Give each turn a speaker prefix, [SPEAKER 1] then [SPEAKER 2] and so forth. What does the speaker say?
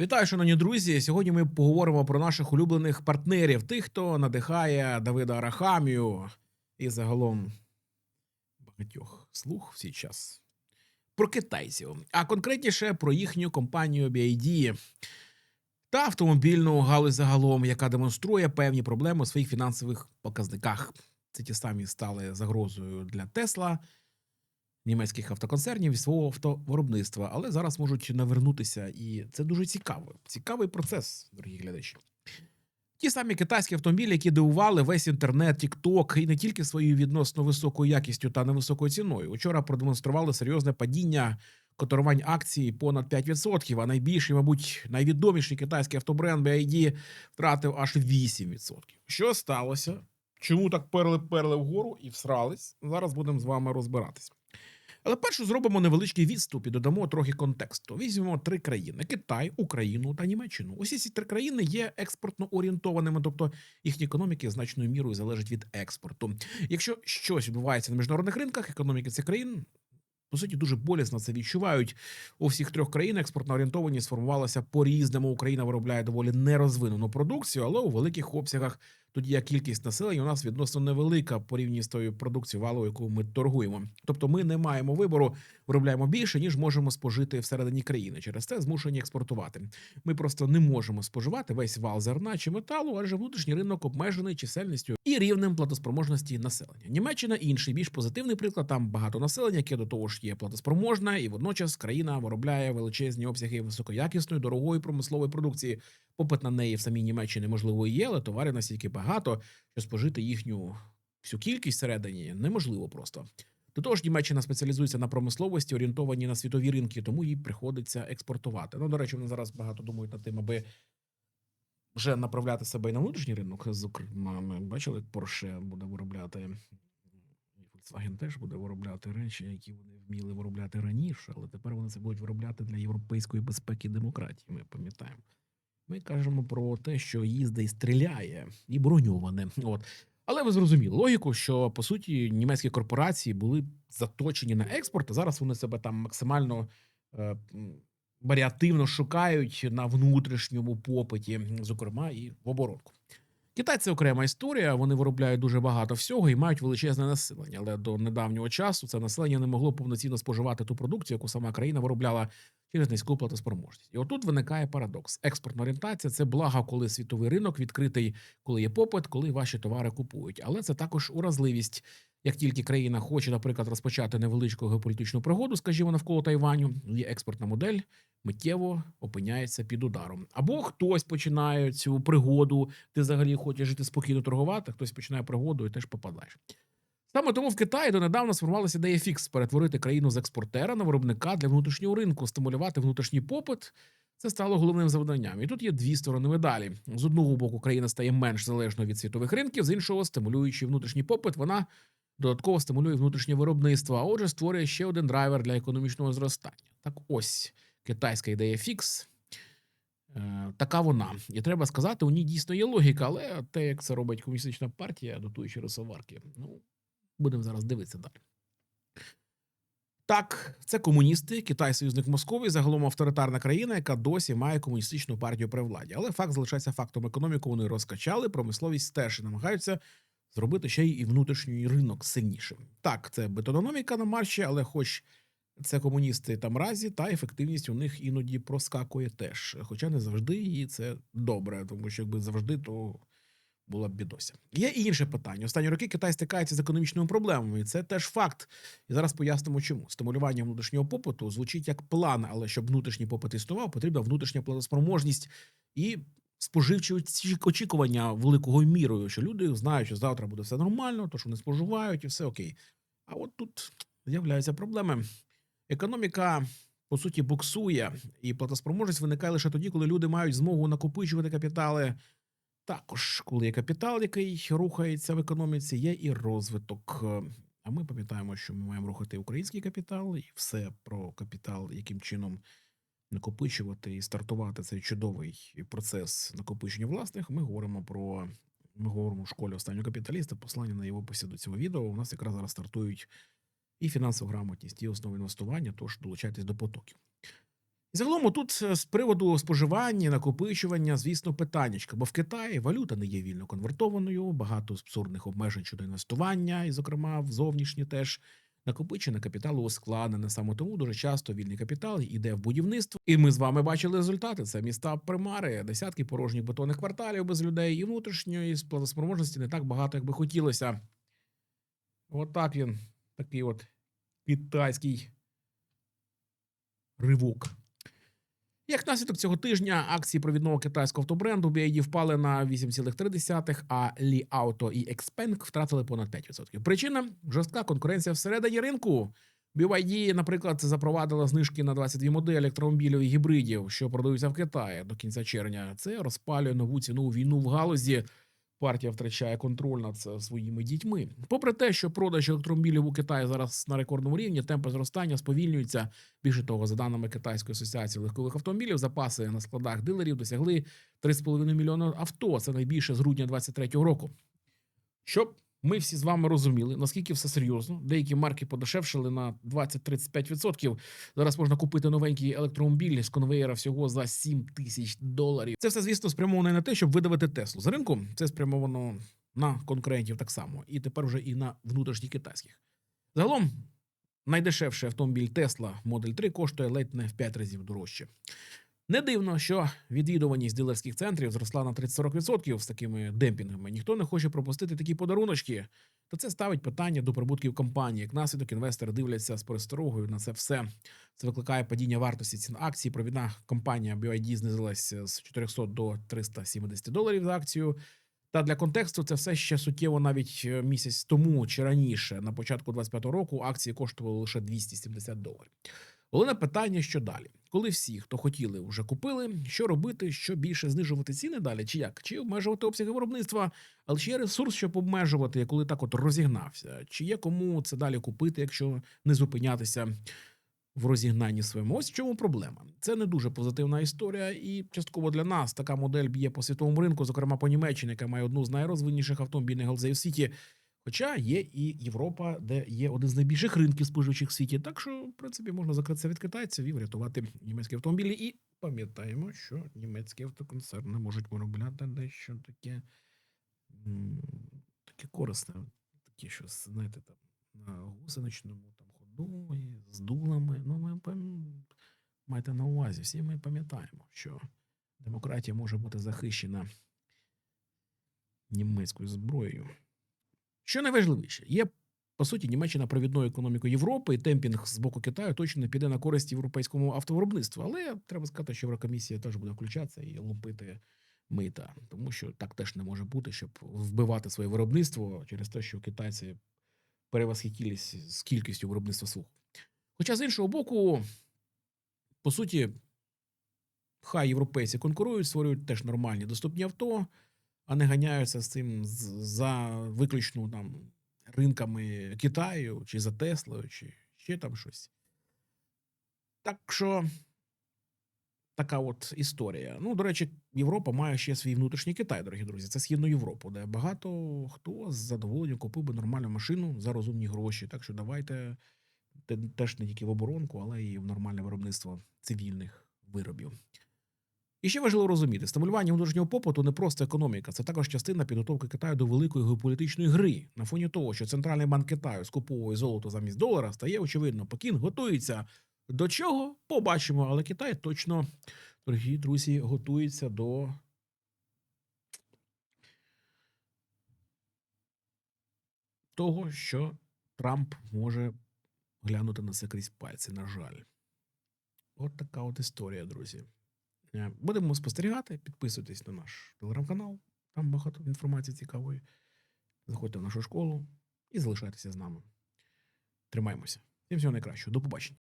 [SPEAKER 1] Вітаю, шановні друзі. Сьогодні ми поговоримо про наших улюблених партнерів, тих, хто надихає Давида Арахамію і загалом багатьох слух в цей час. Про китайців, а конкретніше про їхню компанію BID та автомобільну галузь загалом, яка демонструє певні проблеми у своїх фінансових показниках. Це ті самі стали загрозою для Тесла, німецьких автоконцернів і свого автовиробництва, але зараз можуть навернутися, і це дуже цікаво. Цікавий процес, дорогі глядачі. Ті самі китайські автомобілі, які дивували весь інтернет, Тікток, і не тільки своєю відносно високою якістю та невисокою ціною. Учора продемонстрували серйозне падіння котирувань акцій понад 5%, а найбільший, мабуть, найвідоміший китайський автобренд BYD втратив аж 8%. Що сталося? Чому так перли-перли вгору і всрались? Зараз будемо з вами розбиратись. Але першу зробимо невеличкий відступ і додамо трохи контексту. Візьмемо три країни: Китай, Україну та Німеччину. Усі ці три країни є експортно орієнтованими, тобто їхні економіки значною мірою залежать від експорту. Якщо щось відбувається на міжнародних ринках, економіки цих країн. По суті, дуже болісно це відчувають. У всіх трьох країн експортна орієнтованість сформувалася по різному. Україна виробляє доволі нерозвинену продукцію, але у великих обсягах тоді як кількість населення у нас відносно невелика порівняно з тою продукцією валою, яку ми торгуємо. Тобто ми не маємо вибору, виробляємо більше ніж можемо спожити всередині країни. Через це змушені експортувати. Ми просто не можемо споживати весь вал зерна чи металу, адже внутрішній ринок обмежений чисельністю і рівнем платоспроможності населення. Німеччина інший більш позитивний приклад. Там багато населення, яке до того ж є платоспроможна, і водночас країна виробляє величезні обсяги високоякісної дорогої промислової продукції. Попит на неї в самій Німеччині можливо є, але товарів настільки багато, що спожити їхню всю кількість всередині неможливо просто. До того ж, Німеччина спеціалізується на промисловості, орієнтовані на світові ринки, тому їй приходиться експортувати. Ну, до речі, вони зараз багато думають над тим, аби вже направляти себе і на внутрішній ринок. Зокрема, ми бачили, як Porsche буде виробляти. Volkswagen теж буде виробляти речі, які вони вміли виробляти раніше, але тепер вони це будуть виробляти для європейської безпеки і демократії. Ми пам'ятаємо. Ми кажемо про те, що їздить і стріляє, і броньоване. От. Але ви зрозуміли логіку, що по суті німецькі корпорації були заточені на експорт, а зараз вони себе там максимально е, варіативно шукають на внутрішньому попиті, зокрема і в оборонку. Китай це окрема історія. Вони виробляють дуже багато всього і мають величезне населення. Але до недавнього часу це населення не могло повноцінно споживати ту продукцію, яку сама країна виробляла через низьку платоспроможність. І отут виникає парадокс. Експортна орієнтація це благо, коли світовий ринок відкритий, коли є попит, коли ваші товари купують. Але це також уразливість. Як тільки країна хоче, наприклад, розпочати невеличку геополітичну пригоду, скажімо, навколо Тайваню, є експортна модель, миттєво опиняється під ударом. Або хтось починає цю пригоду, ти взагалі хочеш жити спокійно торгувати, хтось починає пригоду і теж попадаєш. Саме тому в Китаї донедавна сформувалася ідея фікс перетворити країну з експортера на виробника для внутрішнього ринку, стимулювати внутрішній попит. Це стало головним завданням. І тут є дві сторони медалі. З одного боку, країна стає менш залежною від світових ринків, з іншого, стимулюючи внутрішній попит, вона додатково стимулює внутрішнє виробництво, а отже, створює ще один драйвер для економічного зростання. Так ось китайська ідея фікс. Е, така вона. І треба сказати, у ній дійсно є логіка, але те, як це робить комуністична партія, дотуючи рисоварки, ну, будемо зараз дивитися далі. Так, це комуністи, Китай союзник Московії, загалом авторитарна країна, яка досі має комуністичну партію при владі. Але факт залишається фактом. Економіку вони розкачали, промисловість теж намагаються зробити ще й внутрішній ринок сильнішим. Так, це бетономіка на марші, але хоч це комуністи там разі, та ефективність у них іноді проскакує теж. Хоча не завжди, і це добре, тому що якби завжди, то була б бідося. Є і інше питання. Останні роки Китай стикається з економічними проблемами, і це теж факт. І зараз пояснимо, чому стимулювання внутрішнього попиту звучить як план, але щоб внутрішній попит існував, потрібна внутрішня платоспроможність і споживчі очікування великою мірою, що люди знають, що завтра буде все нормально, то що вони споживають, і все окей. А от тут з'являються проблеми. Економіка. По суті, буксує, і платоспроможність виникає лише тоді, коли люди мають змогу накопичувати капітали. Також, коли є капітал, який рухається в економіці, є і розвиток. А ми пам'ятаємо, що ми маємо рухати український капітал і все про капітал, яким чином накопичувати і стартувати цей чудовий процес накопичення власних. Ми говоримо про ми говоримо в школі останнього капіталіста. Послання на його посіду цього відео. У нас якраз зараз стартують і фінансова грамотність, і основи інвестування. Тож долучайтесь до потоків. Загалом тут е, з приводу споживання, накопичування, звісно, питаннячка, бо в Китаї валюта не є вільно конвертованою, багато абсурдних обмежень щодо інвестування, і, зокрема, в зовнішні теж. Накопичене капіталу ускладнене. Саме тому дуже часто вільний капітал іде в будівництво. І ми з вами бачили результати. Це міста примари, десятки порожніх бетонних кварталів без людей, і внутрішньої платоспроможності не так багато, як би хотілося. От він, такий от китайський ривок. Як наслідок цього тижня акції провідного китайського автобренду BYD впали на 8,3%, а Li Auto і Xpeng втратили понад 5%. Причина жорстка конкуренція всередині ринку. BYD, наприклад, запровадила знижки на 22 моделі електромобілів і гібридів, що продаються в Китаї до кінця червня. Це розпалює нову ціну війну в галузі. Партія втрачає контроль над е, своїми дітьми. Попри те, що продаж електромобілів у Китаї зараз на рекордному рівні, темпи зростання сповільнюються. Більше того, за даними Китайської асоціації легкових автомобілів, запаси на складах дилерів досягли 3,5 мільйона авто. Це найбільше з грудня 2023 року. Щоб ми всі з вами розуміли, наскільки все серйозно. Деякі марки подешевшили на 20-35%. Зараз можна купити новенький електромобіль з конвеєра всього за 7 тисяч доларів. Це все, звісно, спрямовано на те, щоб видавити Теслу з ринку. Це спрямовано на конкурентів так само, і тепер вже і на внутрішніх китайських. Загалом найдешевший автомобіль Tesla Model 3 коштує ледь не в 5 разів дорожче. Не дивно, що відвідуваність дилерських центрів зросла на 30-40% з такими демпінгами. Ніхто не хоче пропустити такі подаруночки. Та це ставить питання до прибутків компанії. Як наслідок інвестори дивляться з пересторогою на це все. Це викликає падіння вартості цін акцій. Провідна компанія BYD знизилася з 400 до 370 доларів за акцію. Та для контексту це все ще суттєво навіть е, місяць тому чи раніше, на початку 25-го року, акції коштували лише 270 доларів. Головне питання, що далі, коли всі, хто хотіли, вже купили, що робити, що більше знижувати ціни далі, чи як, чи обмежувати обсяги виробництва, але чи є ресурс, щоб обмежувати, коли так от розігнався, чи є кому це далі купити, якщо не зупинятися в розігнанні своєму. Ось в чому проблема. Це не дуже позитивна історія, і частково для нас така модель б'є по світовому ринку, зокрема по Німеччині, яка має одну з найрозвинніших автомобільних галузей у світі. Хоча є і Європа, де є один з найбільших ринків споживчих в світі. Так що, в принципі, можна закритися від китайців і врятувати німецькі автомобілі. І пам'ятаємо, що німецькі автоконцерни можуть виробляти дещо таке, таке корисне, таке щось, знаєте, там на гусеничному там ходу з дулами. Ну, ми майте на увазі, всі ми пам'ятаємо, що демократія може бути захищена німецькою зброєю. Що найважливіше, є по суті Німеччина провідною економікою Європи, і темпінг з боку Китаю точно не піде на користь європейському автовиробництву. Але треба сказати, що Єврокомісія теж буде включатися і лупити мита, тому що так теж не може бути, щоб вбивати своє виробництво через те, що китайці перевосхитілись з кількістю виробництва слуху. Хоча з іншого боку, по суті, хай європейці конкурують, створюють теж нормальні доступні авто, а не ганяються з цим за виключно там ринками Китаю, чи за Теслою, чи ще там щось. Так що така от історія. Ну, до речі, Європа має ще свій внутрішній Китай, дорогі друзі. Це Східну Європу, де багато хто з задоволенням купив би нормальну машину за розумні гроші. Так що давайте те- теж не тільки в оборонку, але і в нормальне виробництво цивільних виробів. І ще важливо розуміти, стимулювання внутрішнього попиту не просто економіка, це також частина підготовки Китаю до великої геополітичної гри. На фоні того, що центральний банк Китаю скуповує золото замість долара, стає очевидно, Пекін готується до чого? Побачимо, але Китай точно, дорогі друзі, готується до. Того, що Трамп може глянути на це крізь пальці, на жаль. От така от історія, друзі. Е, Будемо спостерігати. Підписуйтесь на наш телеграм-канал. Там багато інформації цікавої. Заходьте в нашу школу і залишайтеся з нами. Тримаємося. Всім всього найкращого. До побачення.